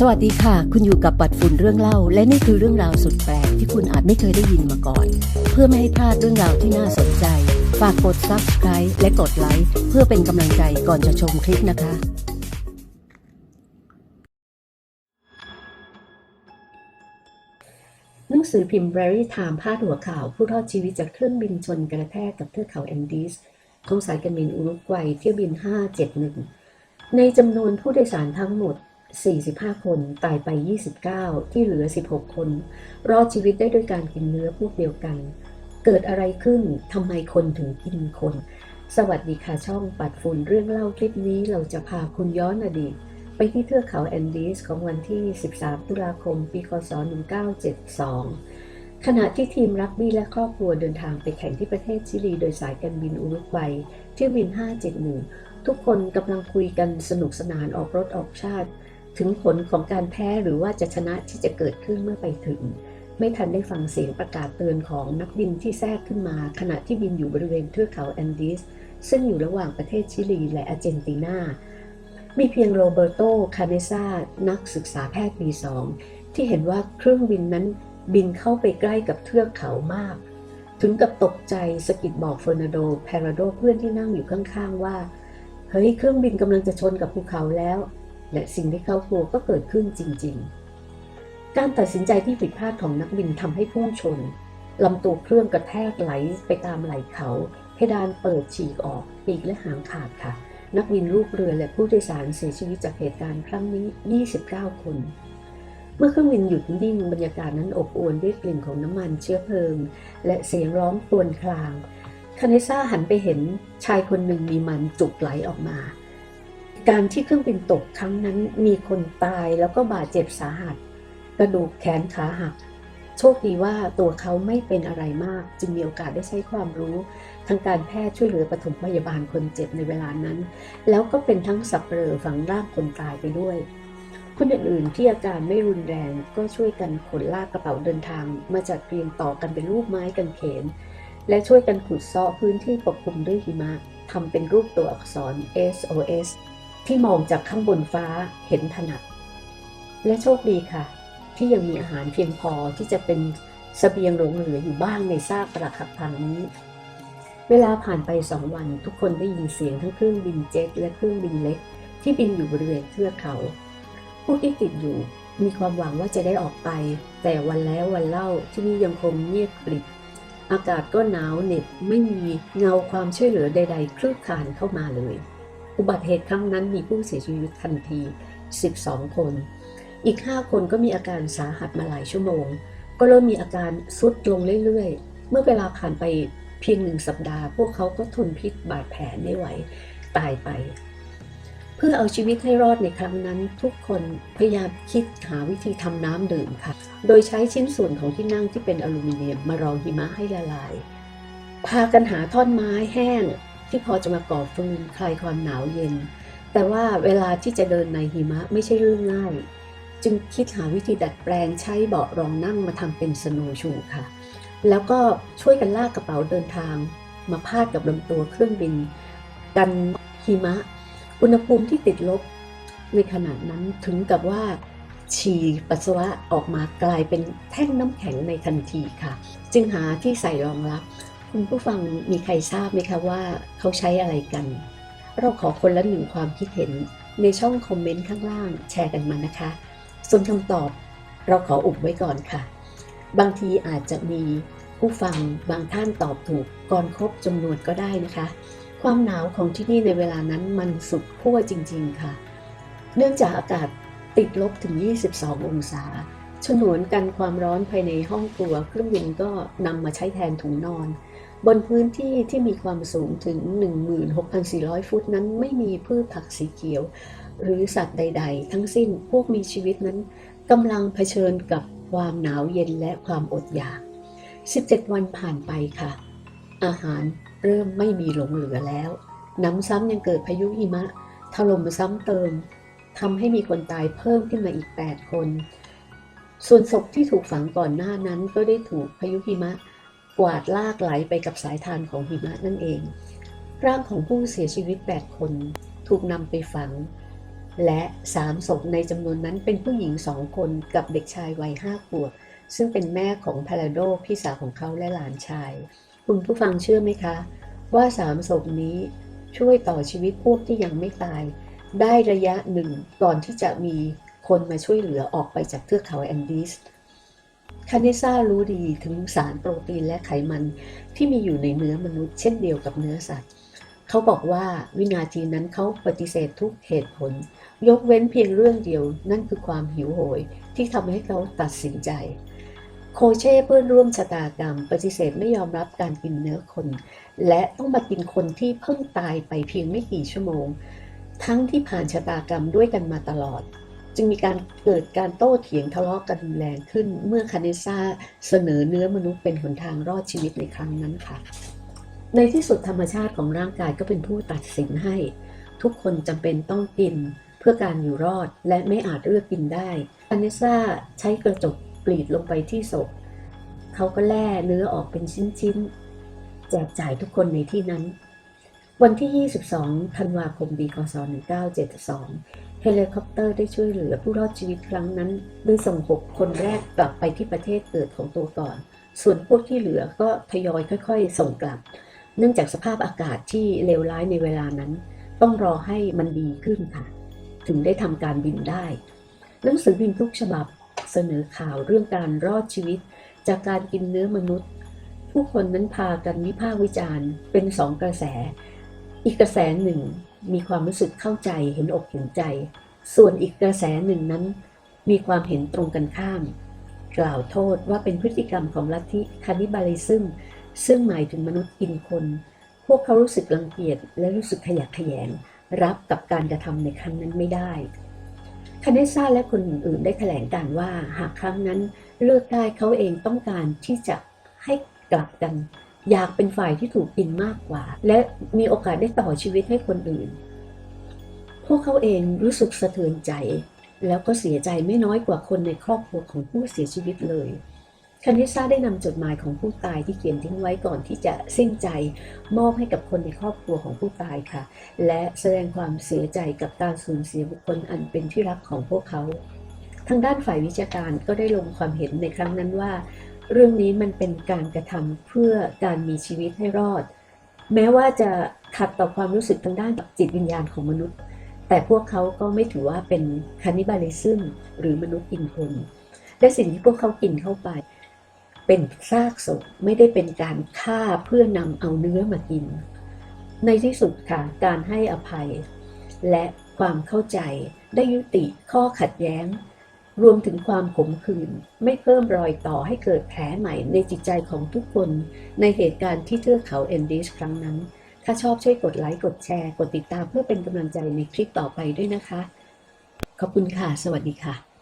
สวัสดีค่ะ คุณอยู่กับปัดฝุ่นเรื่องเล่า และนี่คือเรื่องราวสุดแปลกที่คุณอาจไม่เคยได้ยินมาก่อน เพื่อไม่ให้พลาดเรื่องราวที่น่าสนใจ ฝากกด subscribe และกดไลค์เพื่อเป็นกำลังใจก่อนจะชมคลิปนะคะ หนังสือพิมพ์ b r a r y Time พาดหัวข่าว ผู้รอดชีวิตจากเครื่องบินชนกระแทกกับเทือกเขาแอนดีสของสายการบินอุรุกวัยเที่ยวบิน 571 ในจำนวนผู้โดยสารทั้งหมด 45 คนตายไป 29 ที่เหลือ 16 คน รอดชีวิตได้ด้วยการกินเนื้อพวกเดียวกัน เกิดอะไรขึ้นทำไมคนถึงกินคน สวัสดีค่ะช่องปัดฝุ่นเรื่องเล่าคลิปนี้เราจะพาคุณย้อนอดีต ไปที่เทือกเขาแอนดีสของวันที่ 13 ตุลาคม ปีคศ 1972 ขณะที่ทีมรักบี้และครอบครัวเดินทางไปแข่งที่ประเทศชิลี โดยสายการบินอุรุกวัยเที่ยวบิน 571ทุกคนกำลังคุยกันสนุกสนานออกรถออกชาติ ถึงผลของการแพ้หรือว่าจะชนะที่จะเกิดขึ้นเมื่อไปถึง ไม่ทันได้ฟังเสียงประกาศเตือนของนักบินที่แทรกขึ้นมา ขณะที่บินอยู่บริเวณเทือกเขาแอนดีสซึ่งอยู่ระหว่างประเทศชิลีและอาร์เจนตินา มีเพียงโรเบร์โต คาเนซานักศึกษาแพทย์ปีสองที่เห็นว่าเครื่องบินนั้นบินเข้าไปใกล้กับเทือกเขามาก ถึงกับตกใจสะกิดบอกเฟอร์นาโดแพราโดเพื่อนที่นั่งอยู่ข้างๆว่า เฮ้ย เครื่องบินกำลังจะชนกับภูเขาแล้ว และสิ่งที่เขากลัวก็เกิดขึ้นจริง ๆ การตัดสินใจที่ผิดพลาดของนักบินทำให้พุ่งชนลำตัวเครื่องกระแทกไหลไปตามไหล่เขา เพดานเปิดฉีกออกปีกและหางขาดค่ะ นักบินลูกเรือและผู้โดยสารเสียชีวิตจากเหตุการณ์ครั้งนี้ 29 คน เมื่อเครื่องบินหยุดนิ่งบรรยากาศนั้นอบอวลด้วยกลิ่นของน้ำมันเชื้อเพลิง และเสียงร้องครวญครางคาเนซ่าหันไปเห็นชายคนหนึ่งมีมันจุกไหลออกมา การที่เครื่องบินตกครั้งนั้นมีคนตายแล้วก็บาดเจ็บสาหัส กระดูกแขนขาหัก โชคดีว่าตัวเขาไม่เป็นอะไรมาก จึงมีโอกาสได้ใช้ความรู้ทางการแพทย์ช่วยเหลือปฐมพยาบาลคนเจ็บในเวลานั้น แล้วก็เป็นทั้งสับเปลอฝังร่างคนตายไปด้วย คนอื่นๆที่อาการไม่รุนแรงก็ช่วยกันขนลากกระเป๋าเดินทาง มาจัดเรียงต่อกันเป็นรูปไม้กางเขน และช่วยกันขุดเซาะพื้นที่ปกคลุมด้วยหิมะทำเป็นรูปตัวอักษร SOS ที่มองจากข้างบนฟ้าเห็นถนัด และโชคดีค่ะ ที่ยังมีอาหารเพียงพอที่จะเป็นเสบียงหลงเหลืออยู่บ้างในซากปรักหักพังนี้ เวลาผ่านไปสองวันทุกคนได้ยินเสียงทั้งเครื่องบินเจ็ตและเครื่องบินเล็ก ที่บินอยู่บริเวณเทือกเขาผู้ที่ติดอยู่มีความหวังว่าจะได้ออกไป แต่วันแล้ววันเล่าที่นี่ยังคงเงียบกริบอากาศก็หนาวเหน็บไม่มีเงาความช่วยเหลือใด ๆ คลืบคลานเข้ามาเลย อุบัติเหตุครั้งนั้นมีผู้เสียชีวิตทันที 12 คน อีก 5 คนก็มีอาการสาหัสมาหลายชั่วโมง ก็เริ่มมีอาการสุดลงเรื่อยๆ เมื่อเวลาผ่านไปเพียงหนึ่งสัปดาห์ พวกเขาก็ทนพิษบาดแผลไม่ไหว ตายไป เพื่อเอาชีวิตให้รอดในครั้งนั้น ทุกคนพยายามคิดหาวิธีทำน้ำดื่มค่ะ โดยใช้ชิ้นส่วนของที่นั่งที่เป็นอลูมิเนียมมารองหิมะให้ละลาย พากันหาท่อนไม้แห้ง ที่พอจะมาก่อฟืนคลายความหนาวเย็น แต่ว่าเวลาที่จะเดินในหิมะไม่ใช่เรื่องง่าย จึงคิดหาวิธีดัดแปลงใช้เบาะรองนั่งมาทำเป็นสโนว์ชูค่ะ แล้วก็ช่วยกันลากกระเป๋าเดินทาง มาพาดกับลำตัวเครื่องบิน กันหิมะ อุณหภูมิที่ติดลบในขณะนั้นถึงกับว่าฉี่ปัสสาวะออกมากลายเป็นแท่งน้ำแข็งในทันทีค่ะ จึงหาที่ใส่รองรับ คุณผู้ฟังมีใครทราบไหมคะว่าเขาใช้อะไรกัน เราขอคนละหนึ่งความคิดเห็นในช่องคอมเมนต์ข้างล่างแชร์กันมานะคะ ส่วนคำตอบเราขออุบไว้ก่อนค่ะ บางทีอาจจะมีผู้ฟังบางท่านตอบถูกก่อนครบจำนวนก็ได้นะคะ ความหนาวของที่นี่ในเวลานั้นมันสุดขั้วจริงๆค่ะ เนื่องจากอากาศติดลบถึง 22 องศา ฉนวนกันความร้อนภายในห้องครัวเครื่องบินก็นำมาใช้แทนถุงนอน บนพื้นที่ที่มีความสูงถึง 16,400 ฟุตนั้นไม่มีพืชผักสีเขียว หรือสัตว์ใด ๆ ทั้งสิ้นพวกมีชีวิตนั้นกำลังเผชิญกับความหนาวเย็นและความอดอยาก 17 วันผ่านไปค่ะ อาหารเริ่มไม่มีหลงเหลือแล้ว น้ำซ้ำยังเกิดพายุหิมะ ถล่มซ้ำเติมทำให้มีคนตายเพิ่มขึ้นมาอีก 8 คน ส่วนศพที่ถูกฝังก่อนหน้านั้นก็ได้ถูกพายุหิมะ กวาดลากไหลไปกับสายทานของหิมะนั่นเอง ร่างของผู้เสียชีวิต 8 คนถูกนำไปฝัง และสามศพในจำนวนนั้นเป็นผู้หญิงสองคนกับเด็กชายวัยห้าขวบ ซึ่งเป็นแม่ของพาราโดพี่สาวของเขาและหลานชาย คุณผู้ฟังเชื่อไหมคะ ว่าสามศพนี้ช่วยต่อชีวิตพวกที่ยังไม่ตาย ได้ระยะหนึ่งก่อนที่จะมี คนมาช่วยเหลือออกไปจากเทือกเขาแอนดีสคาเนซ่ารู้ดีถึงสารโปรตีนและไขมันที่มีอยู่ในเนื้อมนุษย์เช่นเดียวกับเนื้อสัตว์ เขาบอกว่าวินาทีนั้นเขาปฏิเสธทุกเหตุผล ยกเว้นเพียงเรื่องเดียว นั่นคือความหิวโหยที่ทำให้เขาตัดสินใจ โคเช่เพื่อนร่วมชะตากรรม ปฏิเสธไม่ยอมรับการกินเนื้อคน และต้องมากินคนที่เพิ่งตายไปเพียงไม่กี่ชั่วโมง ทั้งที่ผ่านชะตากรรมด้วยกันมาตลอด จึงมีการเกิดการโต้เถียงทะเลาะกันแรงขึ้น เมื่อคาเนซ่าเสนอเนื้อมนุษย์เป็นหนทางรอดชีวิตในครั้งนั้นค่ะ ในที่สุดธรรมชาติของร่างกายก็เป็นผู้ตัดสินให้ ทุกคนจำเป็นต้องกินเพื่อการอยู่รอดและไม่อาจเลือกกินได้คาเนซ่าใช้กระจกกรีดลงไปที่ศพเขาก็แล่เนื้อออกเป็นชิ้นๆแจกจ่ายทุกคนในที่นั้น วันที่ 22 ธันวาคมปีคศ1972 เฮลิคอปเตอร์ได้ช่วยเหลือผู้รอดชีวิตครั้งนั้น โดยส่ง 6 คนแรกกลับไปที่ประเทศเกิดของตัวก่อน ส่วนพวกที่เหลือก็ทยอยค่อย ๆ ส่งกลับ เนื่องจากสภาพอากาศที่เลวร้ายในเวลานั้น ต้องรอให้มันดีขึ้นค่ะ ถึงได้ทำการบินได้ หนังสือพิมพ์ทุกฉบับเสนอข่าวเรื่องการรอดชีวิต จากการกินเนื้อมนุษย์ ผู้คนนั้นพากันวิพากษ์วิจารณ์เป็นสองกระแส อีกกระแสหนึ่งมีความรู้สึกเข้าใจเห็นอกเห็นใจ ส่วนอีกกระแสหนึ่งนั้น มีความเห็นตรงกันข้าม กล่าวโทษว่าเป็นพฤติกรรมของลัทธิคานิบาลิซึมซึ่งหมายถึงมนุษย์กินคน พวกเขารู้สึกรังเกียจและรู้สึกขยะแขยง รับกับการกระทำในครั้งนั้นไม่ได้คาเนซ่าและคนอื่นๆได้แถลงการว่าหากครั้งนั้นเลือกได้เขาเองต้องการที่จะให้กลับกัน อยากเป็นฝ่ายที่ถูกกินมากกว่า และมีโอกาสได้ต่อชีวิตให้คนอื่น พวกเขาเองรู้สึกสะเทือนใจ แล้วก็เสียใจไม่น้อยกว่าคนในครอบครัวของผู้เสียชีวิตเลยคานิซ่าได้นำจดหมายของผู้ตายที่เขียนทิ้งไว้ก่อนที่จะสิ้นใจ มอบให้กับคนในครอบครัวของผู้ตายค่ะ และแสดงความเสียใจกับการสูญเสียบุคคลอันเป็นที่รักของพวกเขา ทางด้านฝ่ายวิชาการก็ได้ลงความเห็นในครั้งนั้นว่า เรื่องนี้มันเป็นการกระทำเพื่อการมีชีวิตให้รอด แม้ว่าจะขัดต่อความรู้สึกทางด้านจิตวิญญาณของมนุษย์ แต่พวกเขาก็ไม่ถือว่าเป็นคานิบาลิซึมหรือมนุษย์กินคนและสิ่งที่พวกเขากินเข้าไป เป็นซากศพไม่ได้เป็นการฆ่าเพื่อนำเอาเนื้อมากิน ในที่สุดค่ะการให้อภัย และความเข้าใจได้ยุติข้อขัดแย้ง รวมถึงความขมขื่นไม่เพิ่มรอยต่อให้เกิดแผลใหม่ในจิตใจของทุกคนในเหตุการณ์ที่เทือกเขาเอนดิสครั้งนั้น ถ้าชอบช่วยกดไลค์ กดแชร์ กดติดตามเพื่อเป็นกำลังใจในคลิปต่อไปด้วยนะคะ ขอบคุณค่ะ สวัสดีค่ะ